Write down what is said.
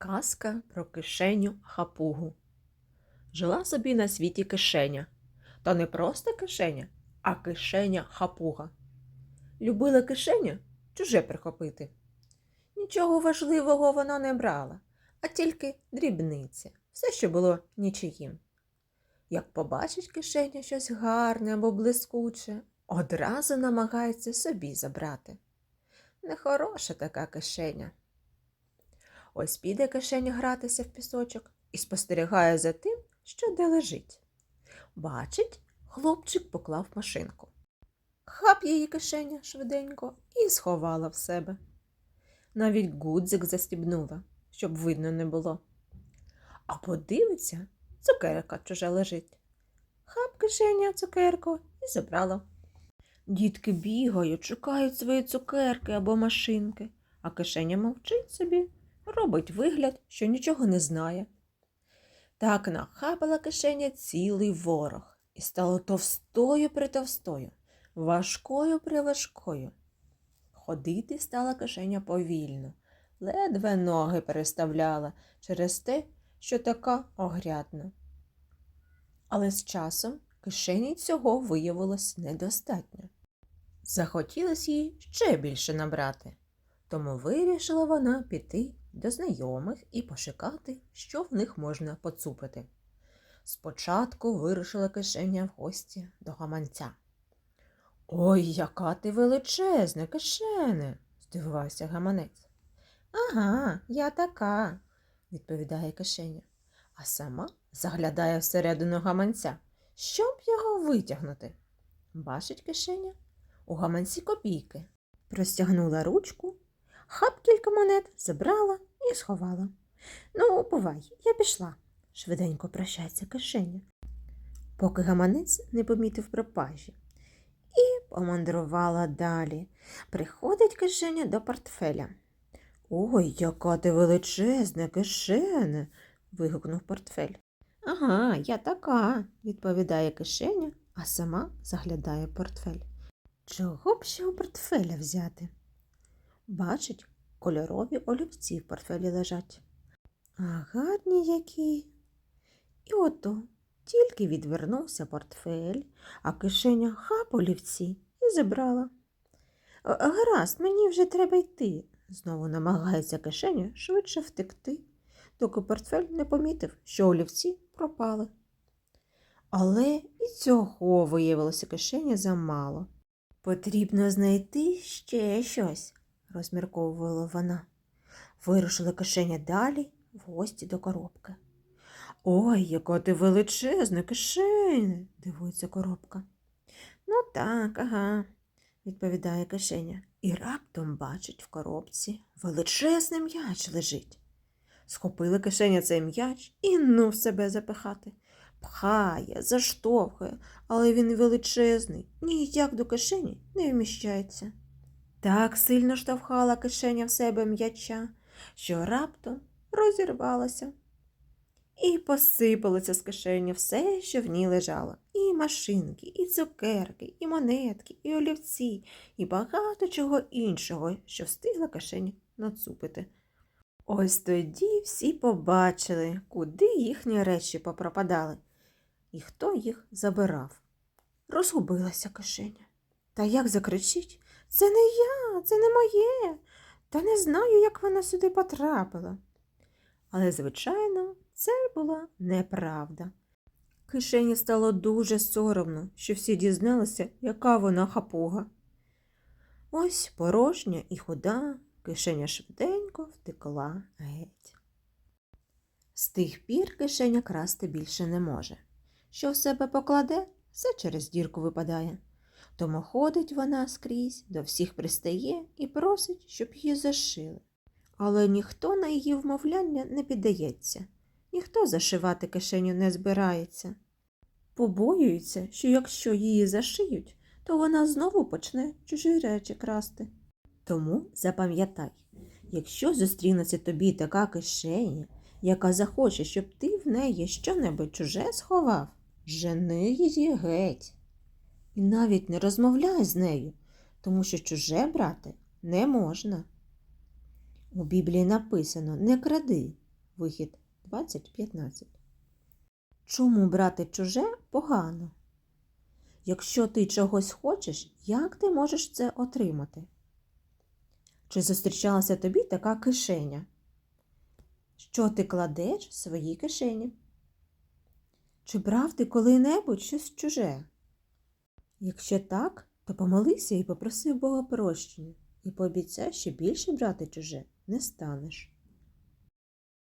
Казка про кишеню хапугу. Жила собі на світі кишеня. Та не просто кишеня, а кишеня хапуга. Любила кишеня чуже прихопити. Нічого важливого вона не брала, а тільки дрібниці, все, що було нічиїм. Як побачить кишеня щось гарне або блискуче, одразу намагається собі забрати. Нехороша така кишеня. Ось піде кишеня гратися в пісочок і спостерігає за тим, що де лежить. Бачить, хлопчик поклав машинку. Хап її кишеня швиденько і сховала в себе. Навіть гудзик застібнула, щоб видно не було. А подивиться, цукерка чужа лежить. Хап кишеня цукерку і забрала. Дітки бігають, шукають свої цукерки або машинки, а кишеня мовчить собі, робить вигляд, що нічого не знає. Так нахапала кишеня цілий ворог і стало товстою притовстою, важкою приважкою. Ходити стала кишеня повільно, ледве ноги переставляла через те, що така огрядна. Але з часом кишені цього виявилось недостатньо. Захотілось їй ще більше набрати, тому вирішила вона піти до знайомих і пошукати, що в них можна поцупити. Спочатку вирушила кишеня в гості до гаманця. Ой, яка ти величезна, кишене, здивувався гаманець. Ага, я така, відповідає кишеня, а сама заглядає всередину гаманця, щоб його витягнути. Бачить кишеня, у гаманці копійки. Простягнула ручку, хап кілька монет забрала і сховала. Ну, бувай, я пішла, швиденько прощається кишеня, поки гаманець не помітив пропажі. І помандрувала далі. Приходить кишеня до портфеля. Ой, яка ти величезна кишене. вигукнув портфель. Ага, я така, відповідає кишеня, а сама заглядає портфель. Чого б ще у портфеля взяти? Бачить, кольорові олівці в портфелі лежать. А гарні які. І ото тільки відвернувся портфель, а кишеня хап олівці і забрала. «Е, Гаразд, мені вже треба йти, знову намагається кишеня швидше втекти, доки портфель не помітив, що олівці пропали. Але і цього виявилося кишені замало. Потрібно знайти ще щось, розмірковувала вона. Вирушила кишеня далі в гості до коробки. Ой, яка ти величезна кишеня, дивується коробка. Ну так, ага, відповідає кишеня, і раптом бачить в коробці величезний м'яч лежить. Схопила кишеня цей м'яч і ну в себе запихати. Пхає, заштовхує, але він величезний, ніяк до кишені не вміщається. Так сильно штовхала кишеня в себе м'яча, що раптом розірвалася. І посипалося з кишені все, що в ній лежало. І машинки, і цукерки, і монетки, і олівці, і багато чого іншого, що встигла кишені нацупити. Ось тоді всі побачили, куди їхні речі попропадали, і хто їх забирав. Розгубилася кишеня. Та як закричить Це не я, це не моє, та не знаю, як вона сюди потрапила. Але, звичайно, це була неправда. Кишені стало дуже соромно, що всі дізналися, яка вона хапуга. Ось порожня і худа, кишеня швиденько втекла геть. З тих пір кишеня красти більше не може. Що в себе покладе, все через дірку випадає. Тому ходить вона скрізь, до всіх пристає і просить, щоб її зашили. Але ніхто на її вмовляння не піддається, ніхто зашивати кишеню не збирається. Побоюється, що якщо її зашиють, то вона знову почне чужі речі красти. Тому запам'ятай, якщо зустрінеться тобі така кишеня, яка захоче, щоб ти в неї щонебудь чуже сховав, жени її геть. І навіть не розмовляй з нею, тому що чуже брати не можна. У Біблії написано не кради, Вихід 20.15. Чому брати чуже погано? Якщо ти чогось хочеш, як ти можеш це отримати? Чи зустрічалася тобі така кишеня? Що ти кладеш в свої кишені? Чи брав ти коли-небудь щось чуже? Якщо так, то помолися і попроси Бога прощення, і пообіцяй, що більше брати чуже не станеш.